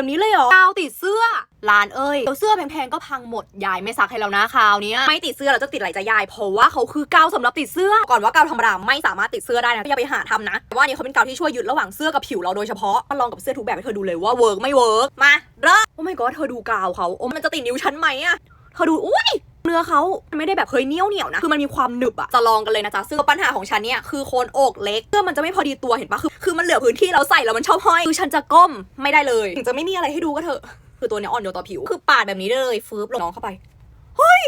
แบบนี้เลยเหรอกาวติดเสื้อลานเอ้ยเดี๋ยวเสื้อแพงๆก็พังหมดยายไม่ซักให้แล้วนะคราวนี้ไม่ติดเสื้อเราจะติดอะไรจะยายเพราะว่าเขาคือกาวสำหรับติดเสื้อก่อนว่ากาวธรรมดาไม่สามารถติดเสื้อได้นะอย่าไปหาทำนะแต่ว่าอันนี้เขาเป็นกาวที่ช่วยยึดระหว่างเสื้อกับผิวเราโดยเฉพาะมาลองกับเสื้อทุกแบบให้เธอดูเลยว่าเวิร์กไม่เวิร์กมาเริ่มโอ้ไม่ก็เธอดูกาวเขาโอ้มันจะติดนิ้วฉันไหมอะเธอดูอุ้ย ลือเขาไม่ได้แบบเคยเหนียวเหนียวนะคือมันมีความหนึบอะจะลองกันเลยนะจ๊ะซึ่งปัญหาของฉันเนี่ยคือโคนอกเล็กเสื้อมันจะไม่พอดีตัวเห็นปะคือคือมันเหลือพื้นที่เราใส่แล้วมันชอบห้อยคือฉันจะก้มไม่ได้เลยถึงจะไม่มีอะไรให้ดูก็เถอะคือตัวเนี้ยอ่อนโยนต่อผิวคือปาดแบบนี้เลยฟืบลงน้องเข้าไปเฮ้ย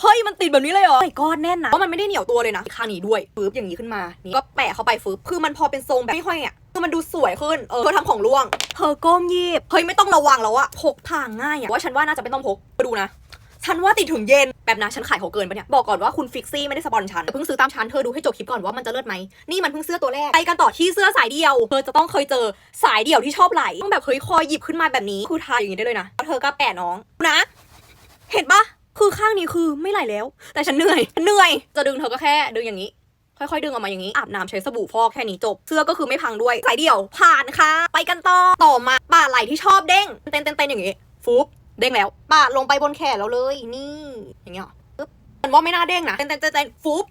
เฮ้ยมันติดแบบนี้เลยเหรอไอ้ก้อนแน่นนะเพราะมันไม่ได้เหนียวตัวเลยนะข้างนี้ด้วยฟืบอย่างนี้ขึ้นมานี่ก็แปะเข้าไปฟืบคือมันพอเป็นทรงแบบไม่ห้อยอะคือมันดูสวยขึ้น เออเธอทำของร่วง เธอก้มยิบเฮ้ย ไม่ต้องระวังแล้วอะพกพาง่ายอะว่าฉันว่าน่าจะไม่ต้องพกไปดูนะ ฉันว่าติดถึงเย็นแบบนะฉันขายเขาเกินปะเนี่ยบอกก่อนว่าคุณฟิกซี่ไม่ได้สปอนฉันเพิ่งซื้อตามฉันเธอดูให้จบคลิปก่อนว่ามันจะเลิศไหมนี่มันเพิ่งเสื้อตัวแรกไปกันต่อที่เสื้อสายเดียวเธอจะต้องเคยเจอสายเดี่ยวที่ชอบไหลต้องแบบเคยคอยหยิบขึ้นมาแบบนี้คือทาอย่างนี้ได้เลยนะแล้วเธอก็แปะน้องนะ เห็นปะคือข้างนี้คือไม่ไหลแล้ว แต่ฉันเหนื่อยเหนื่อย จะดึงเธอก็แค่ดึงอย่างนี้ ค่อยๆ ดึงออกมาอย่างนี้อาบน้ำใช้สบู่ฟอกแค่นี้จบ เสื้อก็คือไม่พังด้วยสายเดี่ยวผ่านค่ะ ไปกันต่อต่อมาป่าไหลที่ชอบเด้งเต้นเต้นเต้นอย่างนี้ฟุบ เด้งแล้วปาดลงไปบนแขนเราเลย นี่ อย่างเงี้ยปึ๊บมันว่าไม่น่าเด้งนะเต้นเต้นเต้นฟุบ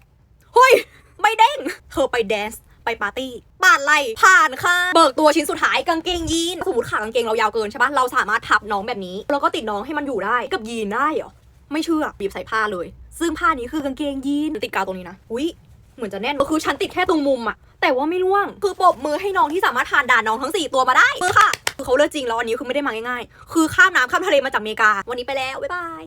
เฮ้ย ไม่เด้ง เธอไปแดนซ์ไปปาร์ตี้ปาดไหลผ่านค่ะ เบิกตัวชิ้นสุดท้ายกางเกงยีนสมมติขากางเกงเรายาวเกินใช่ปะเราสามารถทับน้องแบบนี้ แล้วก็ติดน้องให้มันอยู่ได้กับยีนได้เหรอไม่เชื่อบีบใส่ผ้าเลย ซึ่งผ้านี้คือกางเกงยีนติดกาวตรงนี้นะอุ๊ยเหมือนจะแน่นก็คือฉันติดแค่ตรงมุมอะแต่ว่าไม่ร่วง คือปบมือให้น้องที่สามารถทานด่านน้องทั้ง 4 ตัวมาได้มือค่ะ คือเขาเลือกจริงแล้วอันนี้คือไม่ได้มาง่ายๆ คือข้ามน้ำข้ามทะเลมาจากอเมริกา วันนี้ไปแล้ว บ๊ายบาย